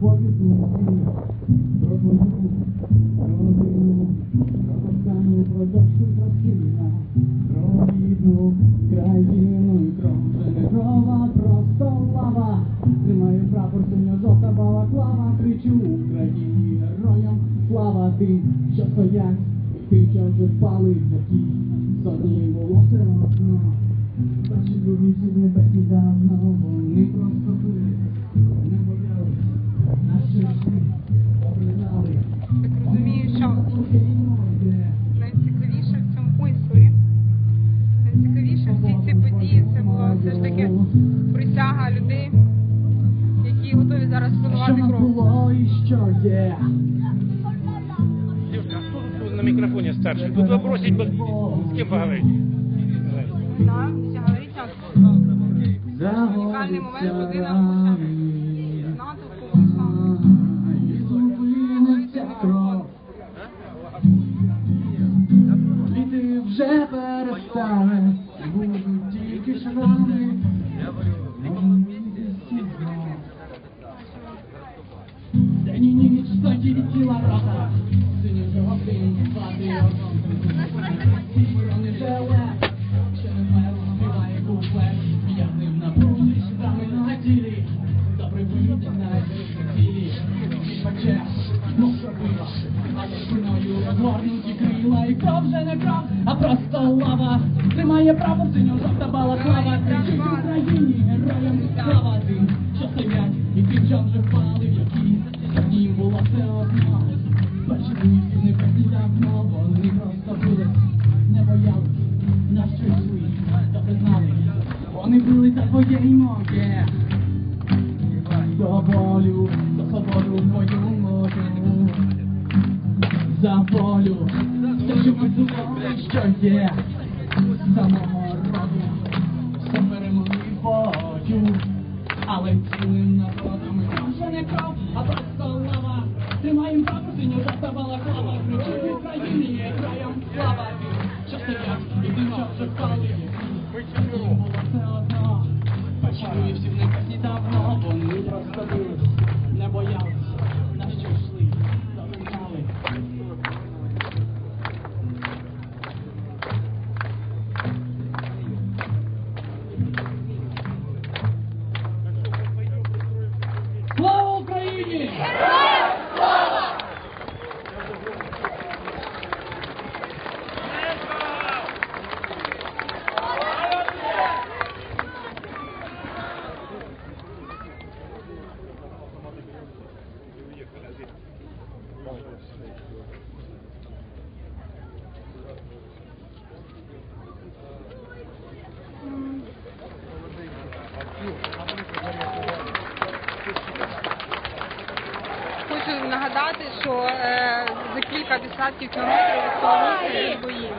повіду і роботу просто лава, Тримаю прапор синьо-жовта балаклава, кричу Україні героям слава тим, що стоять, тим, що вже впали, такі сотні було все одно. Наші дубівці не давно, вони просто туристи. Так розумію, що найцікавіше в цьому ой, сорі. Найцікавіше всі ці події це була все ж таки присяга людей, які готові зараз планувати кров. На мікрофоні старший? Тут випросять з ким поговорити. Так, говорить так. Унікальний момент людина хоче знати. Я з ним на вулиці, там і на тілі, за прибиття на тілі, він пече, мов а за спиною розгорнуті крила, і кров вже не кров, а просто лава, тримає право синьо-жовта балаклава, кричить Україні, героям слава тим, що стоять, і тим, що вже впали за волю, все, що ми думали, що є, самого роду, все беремо бою, але цілим народом наша не кров, а просто лава. Тримаємо прапор синю жовта балаклава, кричить десятків кілометрів від цього місця є бої.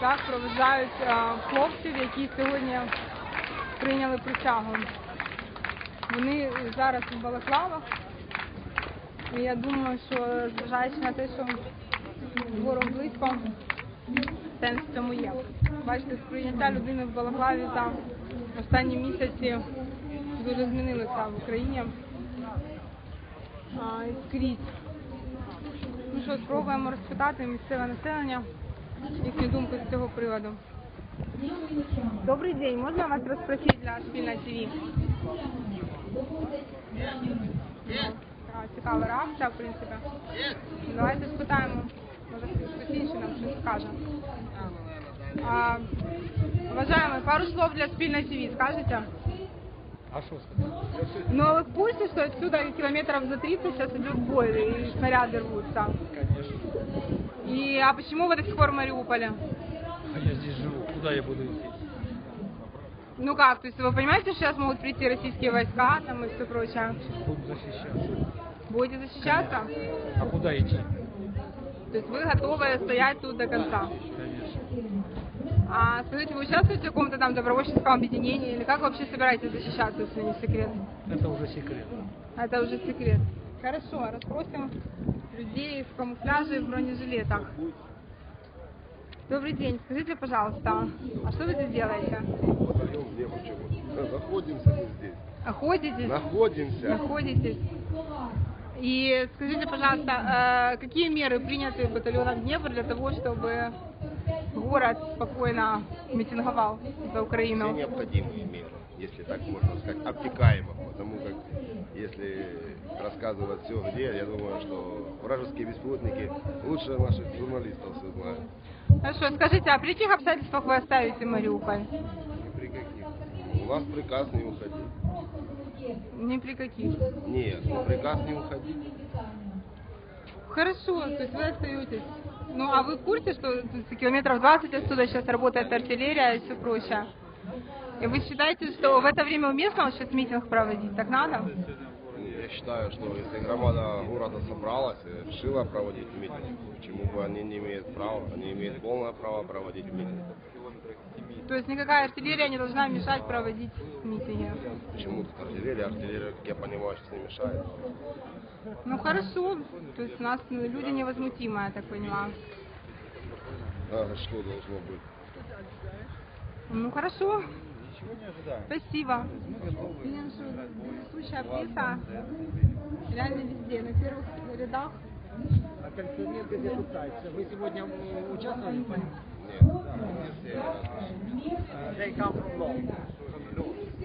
Так, проважають е, хлопців, які сьогодні прийняли присягу. Вони зараз у Балаклавах. І я думаю, що зважаючи на те, що ворог близько, сенс в цьому є. Бачите, сприйняття людини в Балаклаві за останні місяці дуже змінилося в Україні. А, скрізь. Ну що, спробуємо розпитати місцеве населення, їхню думку з цього приводу. Добрий день, можна вас розпросити для спільна ТВ? Цікава реакція, в принципі. Давайте спитаємо, може хтось інший нам щось скаже. А, Вважаємо, пару слов для спільної ТВ скажете? А что сказать? Ну, а вы в курсе, что отсюда километров за 30 сейчас идет бой, и снаряды рвутся? Конечно. И, а почему вы до сих пор в Мариуполе? А я здесь живу. Куда я буду идти? Ну как, то есть вы понимаете, что сейчас могут прийти российские войска там и все прочее? Буду защищаться. Будете защищаться? А куда идти? То есть вы готовы стоять тут до конца? Конечно. А скажите, вы участвуете в каком-то там добровольческом объединении или как вообще собираетесь защищаться, если не секрет? Это уже секрет. Это уже секрет. Хорошо, расспросим людей в камуфляже и в бронежилетах. Добрый день, скажите, пожалуйста, а что вы здесь делаете? Батальон где почему? Находимся мы здесь. Охотитесь? Находимся. Находитесь? И скажите, пожалуйста, э, какие меры приняты батальоном Днепр для того, чтобы город спокойно митинговал за Все Украину? необходимые меры, если так можно сказать, обтекаемо. Потому как если рассказывать все где, я думаю, что вражеские беспилотники лучше наших журналистов все знают. Хорошо, скажите, а при каких обстоятельствах вы оставите Мариуполь? Ни при каких. У нас приказ не уходить. Ни при каких. Нет, ну приказ не уходить. Хорошо, то есть вы остаетесь. Ну, а вы в курсе, что километров 20 отсюда сейчас работает артиллерия и все прочее? И вы считаете, что в это время уместно сейчас митинг проводить? Так надо? Я считаю, что если громада города собралась и решила проводить митинг, почему бы они не имеют права? Они имеют полное право проводить митинг. То есть никакая артиллерия не должна мешать проводить митинги? Почему тут артиллерия? Артиллерия, как я понимаю, сейчас не мешает. Ну хорошо, то есть у нас ну, люди невозмутимые, я так понимаю. А что должно быть? Ну хорошо. Спасибо. Видим, что пресса реально везде, на первых рядах. А корреспондент газеты «Тайс». Вы сегодня э, участвовали? Корреспондент.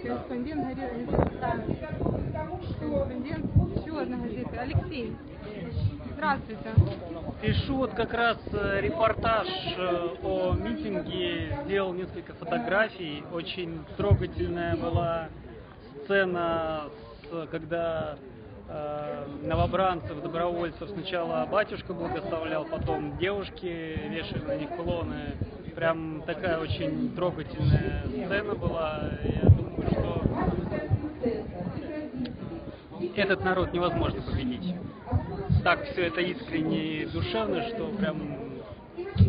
Корреспондент еще. Алексей, здравствуйте. Пишу вот как раз э, репортаж э, о митинге, сделал несколько фотографий. Очень трогательная была сцена, когда новобранцев, добровольцев сначала батюшка благословлял, потом девушки вешали на них кулоны. Прям такая очень трогательная сцена была. Я думаю, что этот народ невозможно победить. Так все это искренне и душевно, что прям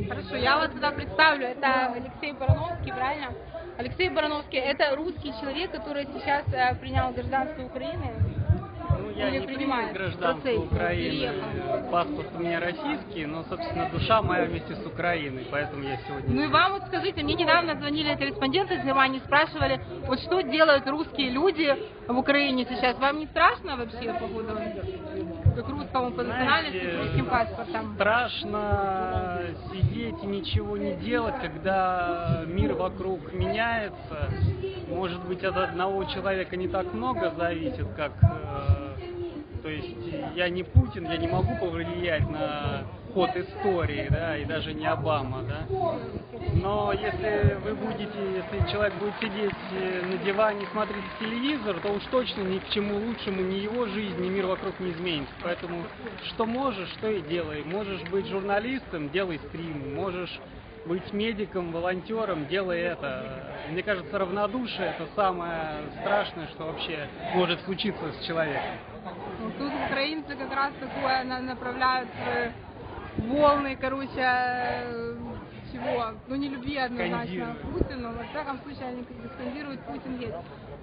Хорошо, я вас тогда представлю. Это Алексей Барановский, правильно? Алексей Барановский – это русский человек, который сейчас э, принял гражданство Украины. Я не в гражданство Украины. Паспорт у меня российский, но, собственно, душа моя вместе с Украиной, поэтому я сегодня... Ну и вам вот скажите, мне недавно звонили корреспонденты из Германии, спрашивали, вот что делают русские люди в Украине сейчас. Вам не страшно вообще по поводу как русскому по национальности с русским паспортом? Страшно сидеть и ничего не делать, когда мир вокруг меняется. Может быть, от одного человека не так много зависит, как... то есть я не Путин, я не могу повлиять на ход истории, да, и даже не Обама, да. Но если вы будете, если человек будет сидеть э, на диване смотреть телевизор, то уж точно ни к чему лучшему ни его жизнь, ни мир вокруг не изменится. Поэтому что можешь, то и делай. Можешь быть журналистом, делай стрим. Можешь быть медиком, волонтером, делай это. Мне кажется, равнодушие это самое страшное, что вообще может случиться с человеком. Ну, тут украинцы как раз такое на- направляют волны, короче, э, чего? Ну, не любви однозначно Путину. Во всяком случае, они как бы скандируют «Путин есть».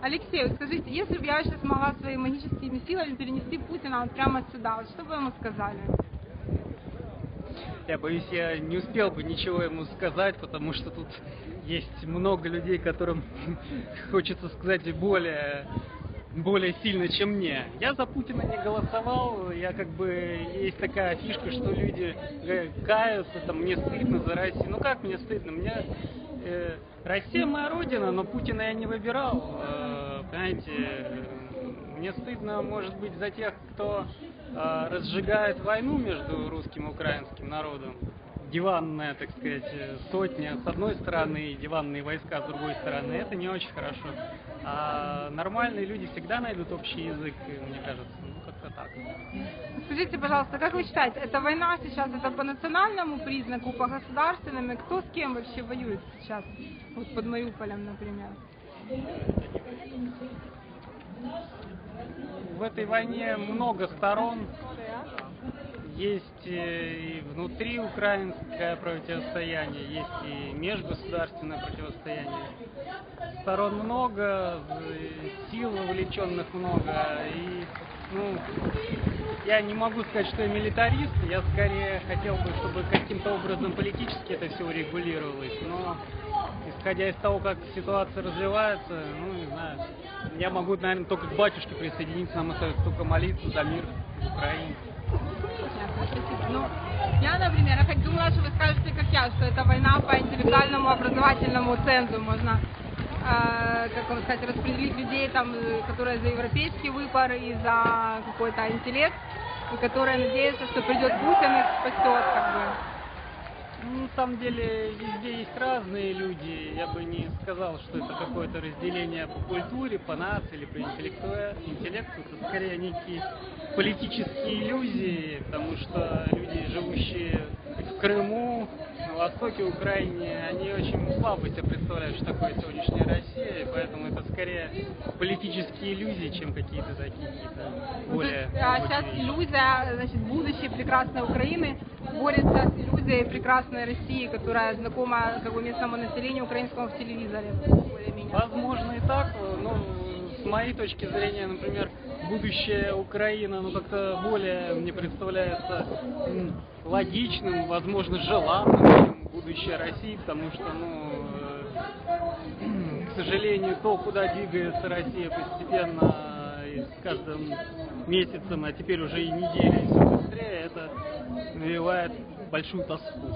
Алексей, вот скажите, если бы я сейчас могла своими магическими силами перенести Путина вот прямо сюда, вот что бы ему сказали? Я боюсь, я не успел бы ничего ему сказать, потому что тут есть много людей, которым хочется сказать более, более сильно, чем мне. Я за Путина не голосовал, я как бы, есть такая фишка, что люди э, каются, там, мне стыдно за Россию. Ну как мне стыдно? Мне э, Россия моя родина, но Путина я не выбирал, э, понимаете, мне стыдно, может быть, за тех, кто э, разжигает войну между русским и украинским народом. Диванная, так сказать, э, сотня с одной стороны и диванные войска с другой стороны. Это не очень хорошо. А нормальные люди всегда найдут общий язык, и мне кажется. Ну, как-то так. Скажите, пожалуйста, как вы считаете, эта война сейчас это по национальному признаку, по государственному? Кто с кем вообще воюет сейчас? Вот под Мариуполем, например. В этой войне много сторон. Есть э, и внутри украинское противостояние, есть и межгосударственное противостояние. Сторон много, сил вовлеченных много, и ну, я не могу сказать, что я милитарист, я скорее хотел бы, чтобы каким-то образом политически это все урегулировалось, но исходя из того, как ситуация развивается, ну, не знаю, я могу, наверное, только к батюшке присоединиться, нам остается только молиться за мир в Украине. Ну, я, например, я хоть думала, что вы скажете, как я, что это война по интеллектуальному образовательному цензу. Можно, э, как вам сказать, распределить людей, там, которые за европейский выбор и за какой-то интеллект, и которые надеются, что придет Путин и спасет, как бы. Ну, на самом деле, везде есть разные люди. Я бы не сказал, что это какое-то разделение по культуре, по нации или по интеллекту. интеллекту. Это скорее некие политические иллюзии, потому что люди, живущие в Крыму, на востоке Украины, они очень слабо себе представляют, что такое сегодняшняя Россия, и поэтому это скорее политические иллюзии, чем какие-то такие какие-то Ну, более... а, сейчас иллюзия, значит, будущей прекрасной Украины борется с иллюзией прекрасной России, которая знакома как бы местному населению украинскому в телевизоре. Возможно и так, но с моей точки зрения, например, будущее Украины, ну как-то более мне представляется логичным, возможно, желанным, чем будущее России, потому что, ну, э, к сожалению, то, куда двигается Россия постепенно и с каждым месяцем, а теперь уже и неделей все быстрее, это навевает большую тоску.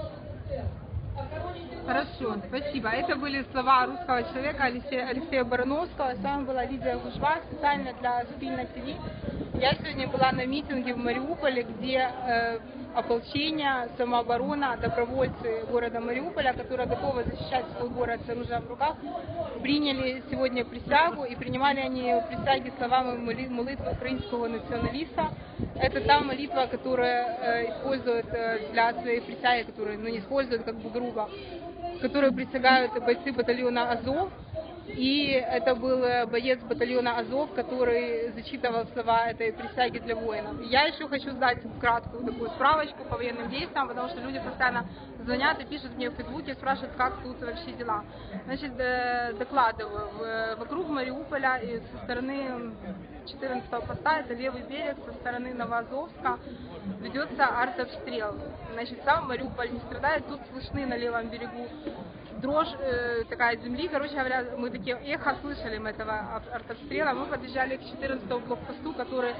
Хорошо, спасибо. Это были слова русского человека Алексея, Алексея Барановского. С вами была Лидия Гужва, специально для Спильна ТВ. Я сегодня была на митинге в Мариуполе, где э, ополчение, самооборона, добровольцы города Мариуполя, которые готовы защищать свой город с оружием в руках, приняли сегодня присягу и принимали они присяги словами моли- молитвы украинского националиста. Это та молитва, которая э, используют э, для своей присяги, которую, ну не используют как бы грубо, которую присягают бойцы батальона Азов. И это был э, боец батальона Азов, который зачитывал слова этой присяги для воинов. Я еще хочу сдать краткую такую справочку по военным действиям, потому что люди постоянно звонят и пишут мне в Фейсбуке, спрашивают, как тут вообще дела. Значит, докладываю, вокруг Мариуполя и со стороны 14 поста, это левый берег, со стороны Новоазовска ведется артобстрел. Значит, сам Мариуполь не страдает, тут слышны на левом берегу дрожь э, такая земли, короче говоря, мы такие эхо слышали мы этого ар- артобстрела, мы подъезжали к 14 блокпосту, который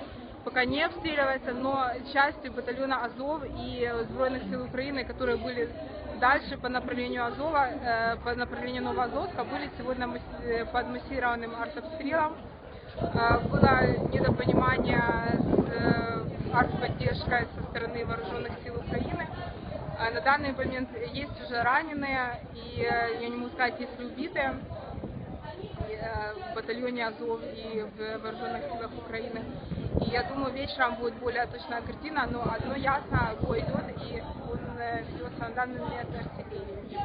пока не обстреливается, но части батальона Азов и Сбройных сил Украины, которые были дальше по направлению Азова, э, по направлению Новоазовска, были сегодня э, под массированным артобстрелом. Э, Было недопонимание с э, артподдержкой со стороны вооруженных сил Украины. А На данный момент есть уже раненые, и э, я не могу сказать, есть ли убитые э, в батальоне Азов и в вооруженных силах Украины. И я думаю, вечером будет более точная картина, но одно ясно, бой идет, и он э, ведется на данный момент артиллерией.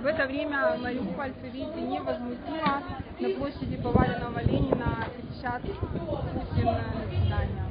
В это время мариупольцы, видите, невозмутимо на площади поваленного Ленина кричат Путин на заседание.